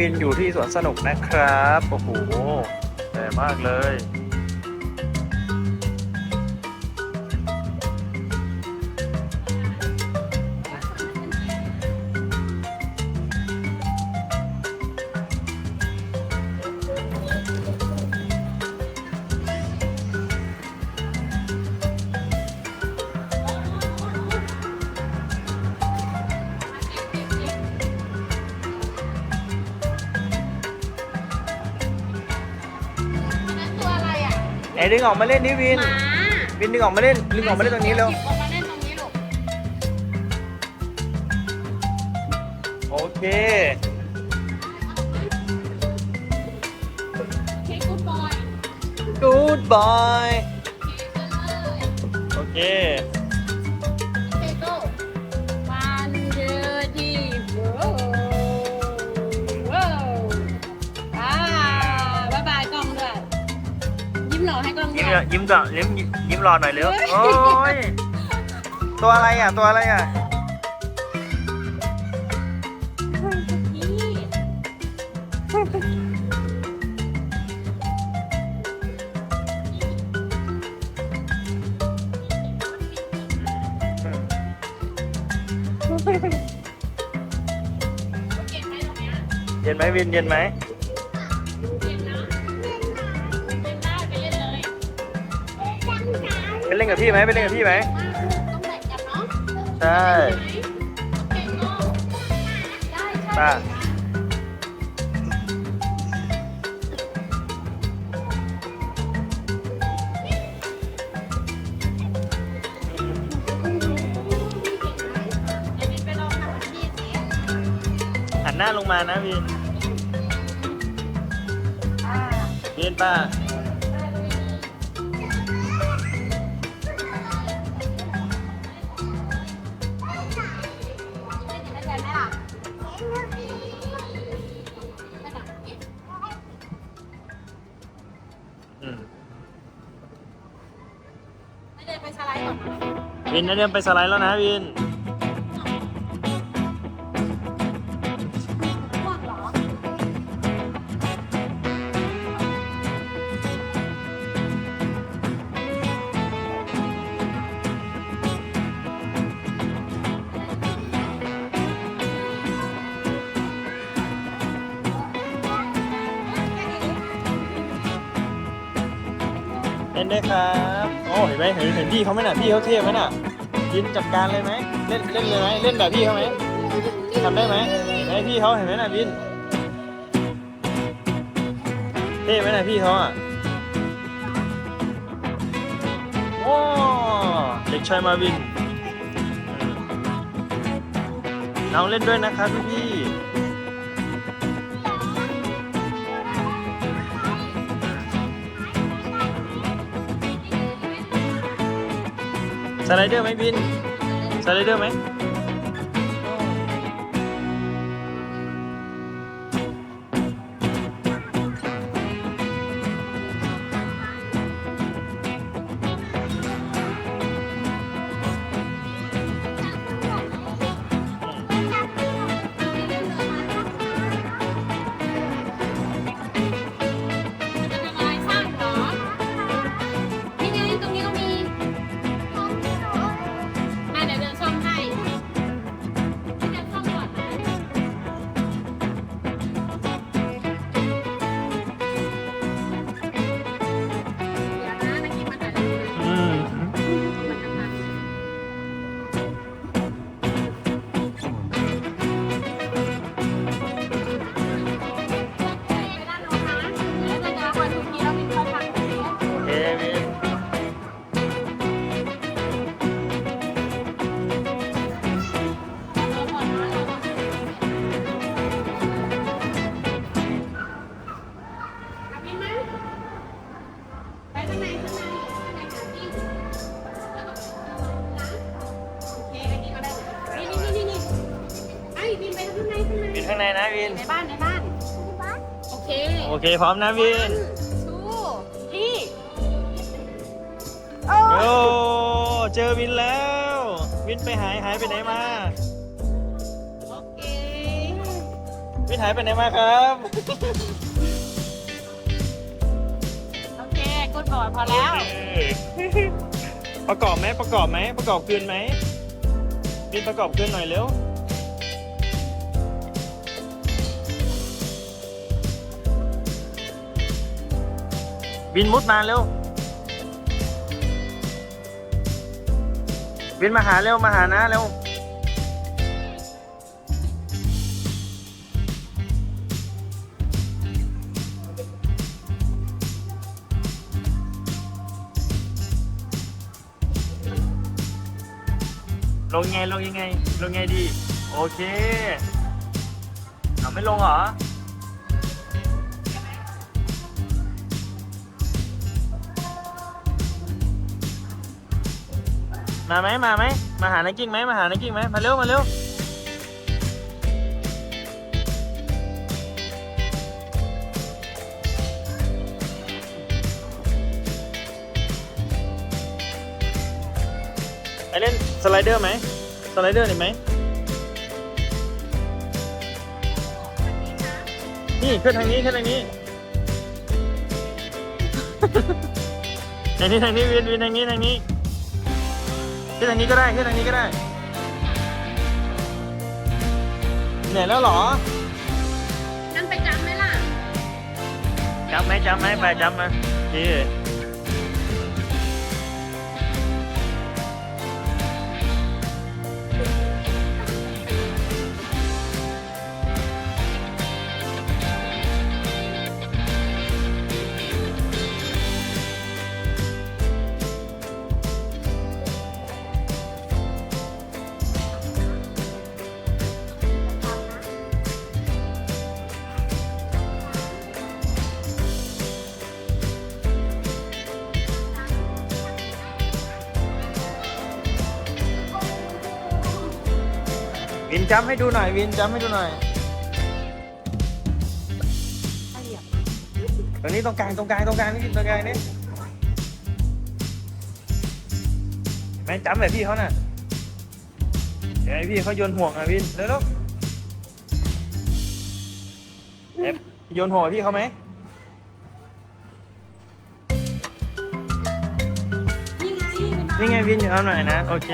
วินอยู่ที่สวนสนุกนะครับ โอ้โหใหญ่มากเลย นดึงออกมาเล่นดิวินหมาวินดึงออกมาเล่น ดึงออกมาเล่นตรงนี้เร็ว หยิบออกมาเล่นตรงนี้ลูก โอเค ยิ้มวยยิ้มก่อนยิ้มยิ้มรอหน่อยเร็วโอ้ยตัวอะไรอะ ตัวอะไรอะเก่งไหมตรงเนี้ยเย็นไหมวินเย็นไหม ไปเล่นกับพี่ไหมไปเล่นกับพี่ไหมต้องแบ่งกันเนาะใช่เก่งเนาะได้ป้าใช่เดี๋ยวบินไปลองทำที่สิหันหน้าลงมานะวินอ่าวินป้า วินนะเดินไปสไลด์แล้วนะวินง่วงเหรอ เล่นด้วยครับ โอ้เห็นไหมเห็นเห็นพี่เขาไหมน่ะ พี่เขาเท่ไหมน่ะ วินจัดการเลยไหมเล่นเล่นเลยไหมเล่นแบบพี่เขาไหมทำได้ไหมเห็นไหมพี่เขาเห็นไหมน่ะวินเท่ไหมน่ะพี่เขาอะว้เด็กชายมาวินน้องเล่นด้วยนะครับพี่พี่ สไลเดอร์ไหมวิน สไลเดอร์ไหม วินข้างในนะวิน ในบ้านในบ้าน โอเคโอเคพร้อมนะวินชูพี่โยเจอวินแล้ว วินไปหายหายไปไหนมา โอเควินหายไปไหนมาครับ โอเคกูดบอดพอแล้วประกอบไหมประกอบไหมประกอบคืนไหมวินประกอบคืนหน่อยเร็ว วินมุดมาเร็ววินมาหาเร็ว มาหานะเร็ว ลงไง ลงยังไง ลงไงดี โอเคเอาไม่ลงเหรอ มาไหมมาไหมมาหานักกิ้งไหมมาหานักกิ้งไหมมาเร็วมาเร็วไปเล่นสไลเดอร์ไหมสไลเดอร์เห็นไหมนี่ขึ้นทางนี้ขึ้นทางนี้ทางนี้ทางนี้วินวินทางนี้ทางนี้ ขึ้นทางนี้ก็ได้ขึ้นทางนี้ก็ได้เหนื่อยแล้วเหรอนั่นไปจำไหมล่ะจำไหมจำไหมไปจำมาดี จำให้ดูหน่อยวินจำให้ดูหน่อย ตรงนี้ตรงกลางตรงกลางตรงกลางนี่ตรงกลางนี่เห็นไหมจำแบบพี่เขาน่ะเดี๋ยวให้พี่เขาโยนห่วงอะวินเร็วๆเอฟโยนห่วงให้พี่เขาไหมยิ่งจี้ไปนี่ไงวินเอาหน่อยนะ โอเค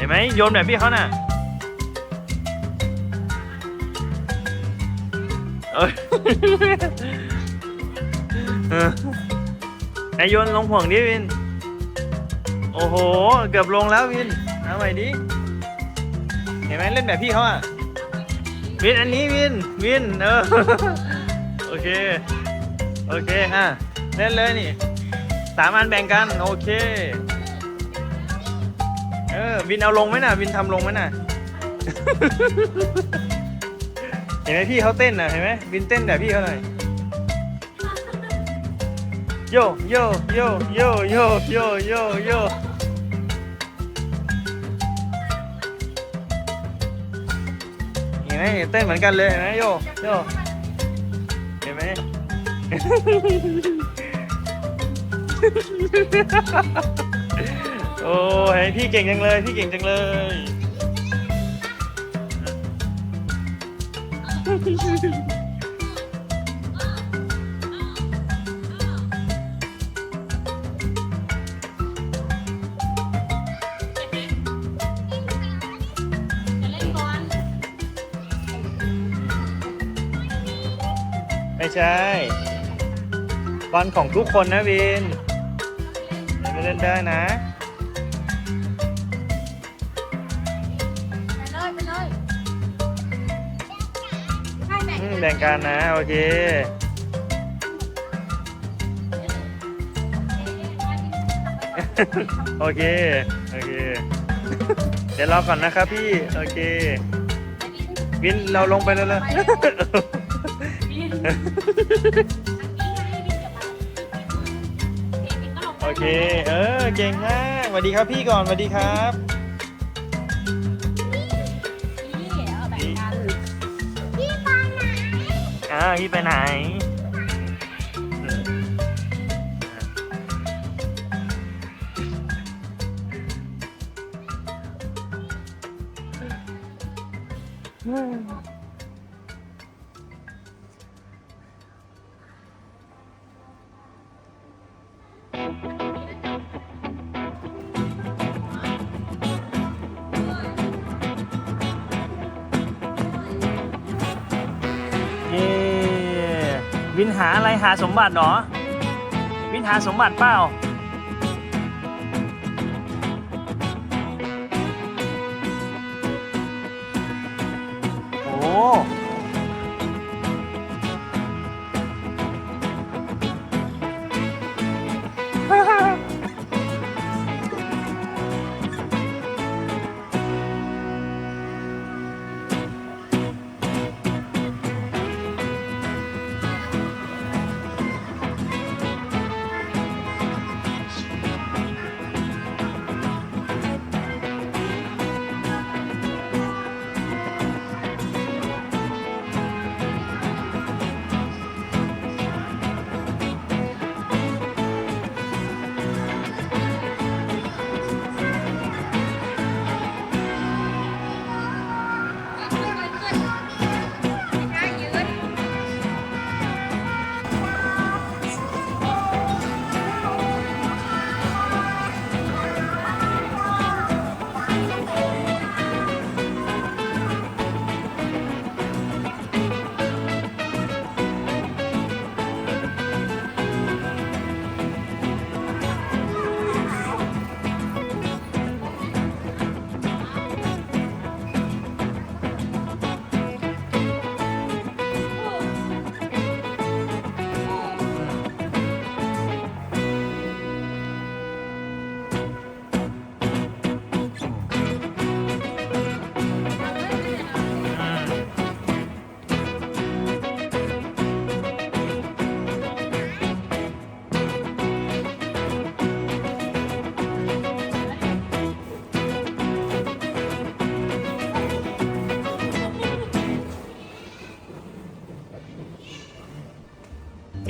เห็นไหมโยนแบบพี่เขาน่ะเอ้ยเอไอโยนลงห่วงดิวิน โอ้โห เกือบลงแล้ววิน เอาใหม่ดิ เห็นไหมเล่นแบบพี่เขาอะ วินอันนี้วิน วิน เออ โอเค โอเค อะ เล่นเลยนี่ สามอันแบ่งกัน โอเค เออวินเอาลงไหมน่ะวินทำลงไหมน่ะ เห็นไหมพี่เขาเต้นน่ะเห็นไหมวินเต้นแบบพี่เขาหน่อยโยโยโยโยโยโยโยโยเห็นไหมเต้นเหมือนกันเลยเห็นไหมโยโยเห็นไหม โอ้เห็นพี่เก่งจังเลยพี่เก่งจังเลยจะเล่นบอลไม่ใช่บอลของทุกคนนะวินไปเล่นได้นะ แบ่งอืมแบ่งกันนะ โอเค โอเค โอเค เดี๋ยวรอก่อนนะครับพี่ โอเค วินเราลงไปแล้วเลยโอเค เออ เก่งมากสวัสดีครับพี่ก่อนสวัสดีครับ อ่าพี่ไปไหนอืม วินหาอะไรหาสมบัติเหรอ วินหาสมบัติเปล่า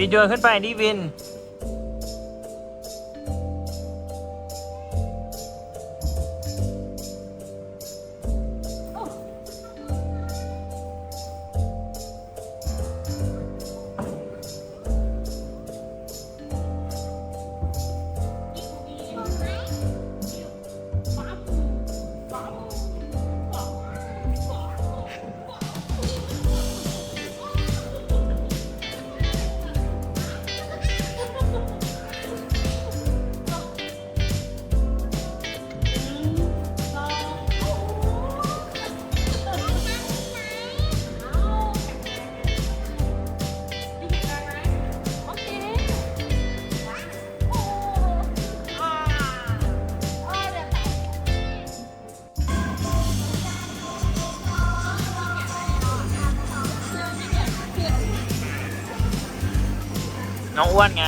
วินโยนขึ้นไปดิวิน อ้วนไง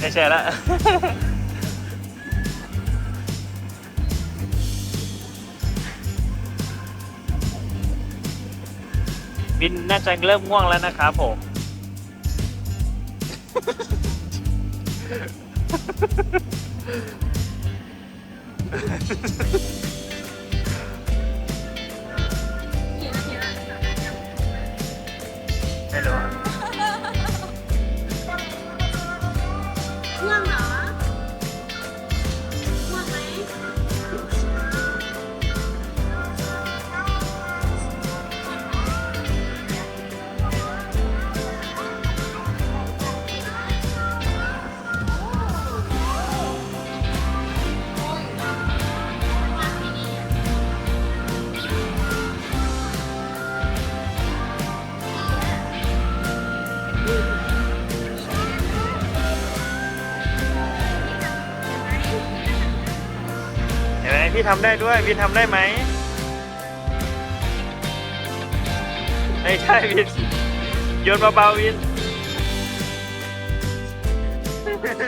ไม่ใช่ละบินน่าจะเริ่มง่วงแล้วนะครับผม ไม่รู้ ทำได้ด้วยพี่ทำได้ไหมไม่ใช่วินโยนเบาๆวิน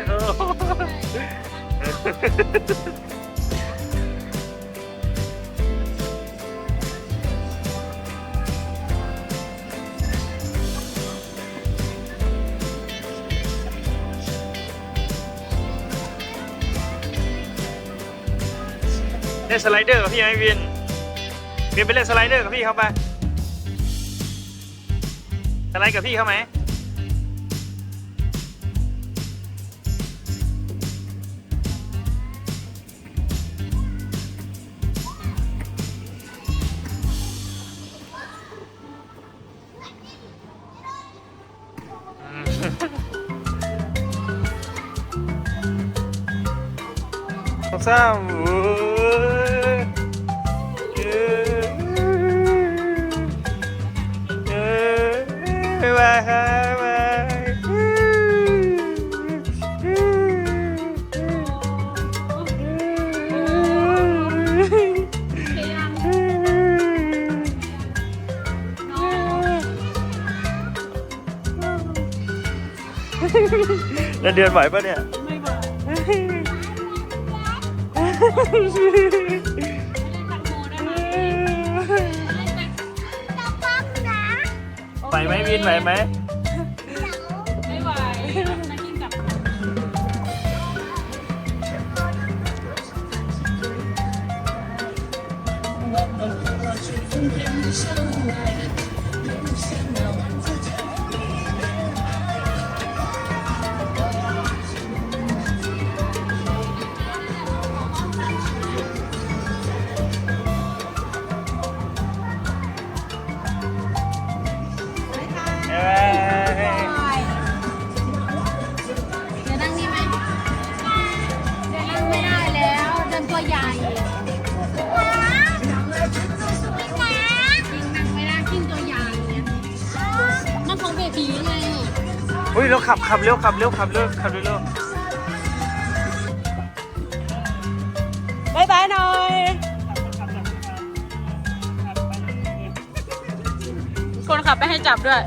โอ้ เล่นสไลเดอร์กับพี่ไหมวินวินไปเล่นสไลเดอร์กับพี่เข้าไปอะไรกับพี่เข้าไหมสองสาม แล้วเดือนไหวปะเนี่ย ไม่ไหวไม่เล่นตังโมได้ไหมไหวไหมวินไหวไหมไม่ไหวมากินกับเอุ้ยเราขับขับเร็วขับเร็วขับเร็วขับเร็วบายบายหน่อยคนขับไปให้จับด้วย